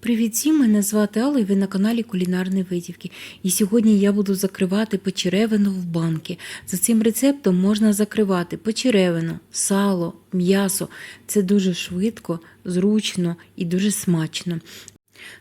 Привіт всім, мене звати Алла і ви на каналі Кулінарні Видівки. І сьогодні я буду закривати почеревину в банки. За цим рецептом можна закривати почеревину, сало, м'ясо. Це дуже швидко, зручно і дуже смачно.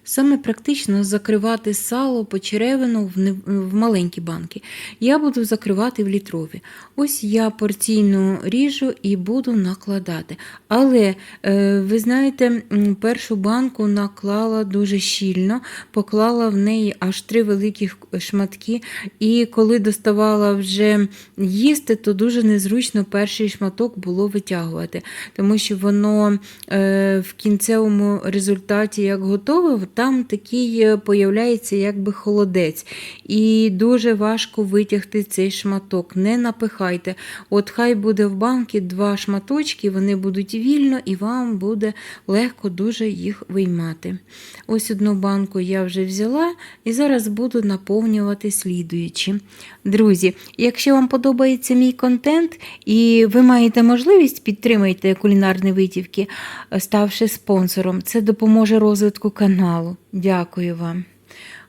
Саме практично закривати сало, почеревину в, не- в маленькі банки. Я буду закривати в літрові. Ось я порційно ріжу і буду накладати. Але е, ви знаєте, першу банку наклала дуже щільно, поклала в неї аж три великі шматки. І коли доставала вже їсти, то дуже незручно перший шматок було витягувати, тому що воно е, в кінцевому результаті, як готове, там такий е, появляється якби холодець. І дуже важко витягти цей шматок. Не напихайте. От хай буде в банки два шматочки, вони будуть вільно, і вам буде легко дуже їх виймати. Ось одну банку я вже взяла і зараз буду наповнювати слідуючі. Друзі, якщо вам подобається мій контент і ви маєте можливість, підтримайте кулінарні витівки, ставши спонсором. Це допоможе розвитку каналу. Дякую вам.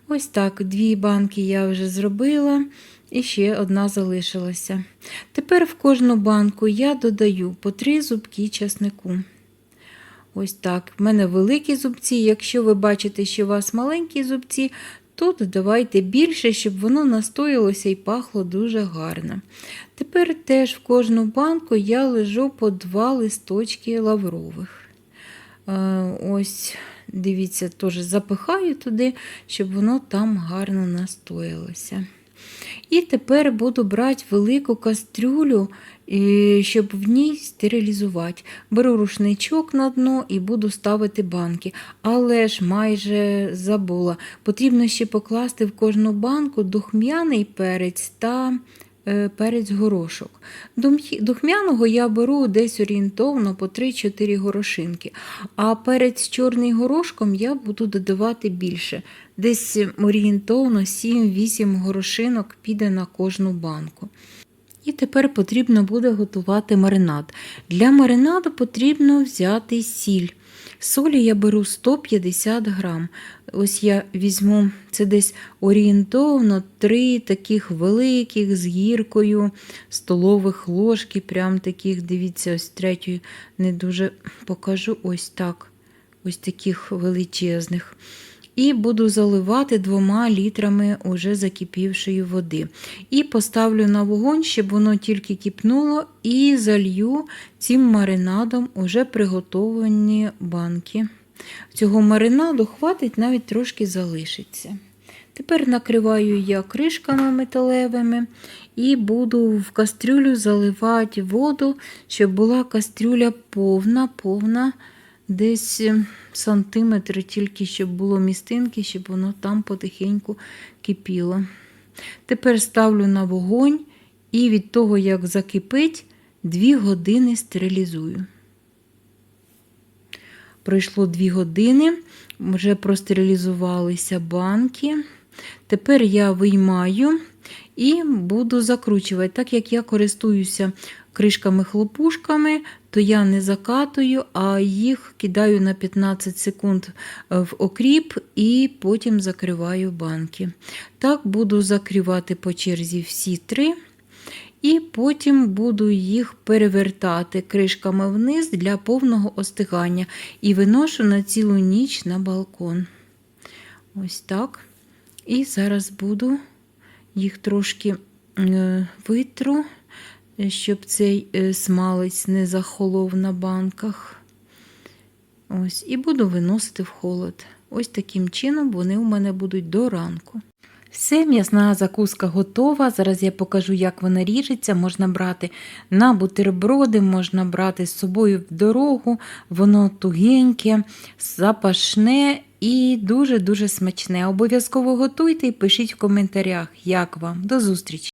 Ось так, дві банки я вже зробила. І ще одна залишилася. Тепер в кожну банку я додаю по три зубки часнику. Ось так. В мене великі зубці. Якщо ви бачите, що у вас маленькі зубці, то додавайте більше, щоб воно настоялося і пахло дуже гарно. Тепер теж в кожну банку я лежу по два листочки лаврових. Е, Ось, дивіться, теж запихаю туди, щоб воно там гарно настоялося. І тепер буду брати велику кастрюлю, щоб в ній стерилізувати. Беру рушничок на дно і буду ставити банки. Але ж майже забула. Потрібно ще покласти в кожну банку духмяний перець та перець горошок. Духмяного я беру десь орієнтовно по 3-4 горошинки, а перець з чорним горошком я буду додавати більше. Десь орієнтовно 7-8 горошинок піде на кожну банку. І тепер потрібно буде готувати маринад. Для маринаду потрібно взяти сіль. Солі я беру 150 грам. Ось я візьму це десь орієнтовно три таких великих з гіркою столових ложки, прям таких, дивіться, ось третю не дуже покажу ось так. Ось таких величезних. І буду заливати двома літрами уже закипівшої води. І поставлю на вогонь, щоб воно тільки кипнуло, і залью цим маринадом уже приготовані банки. Цього маринаду хватить, навіть трошки залишиться. Тепер накриваю я кришками металевими і буду в кастрюлю заливати воду, щоб була кастрюля повна, повна, десь е, сантиметр, тільки щоб було містинки, щоб воно там потихеньку кипіло. Тепер ставлю на вогонь і від того, як закипить, 2 години стерилізую. Пройшло 2 години, вже простерилізувалися банки. Тепер я виймаю і буду закручувати. Так як я користуюся кришками-хлопушками, то я не закатую, а їх кидаю на 15 секунд в окріп і потім закриваю банки. Так буду закривати по черзі всі три. І потім буду їх перевертати кришками вниз для повного остигання і виношу на цілу ніч на балкон. Ось так. І зараз буду їх трошки витру, щоб цей е, смалець не захолов на банках. Ось, і буду виносити в холод. Ось таким чином вони у мене будуть до ранку. Все, м'ясна закуска готова. Зараз я покажу, як вона ріжеться. Можна брати на бутерброди, можна брати з собою в дорогу. Воно тугеньке, запашне і дуже-дуже смачне. Обов'язково готуйте і пишіть в коментарях, як вам. До зустрічі!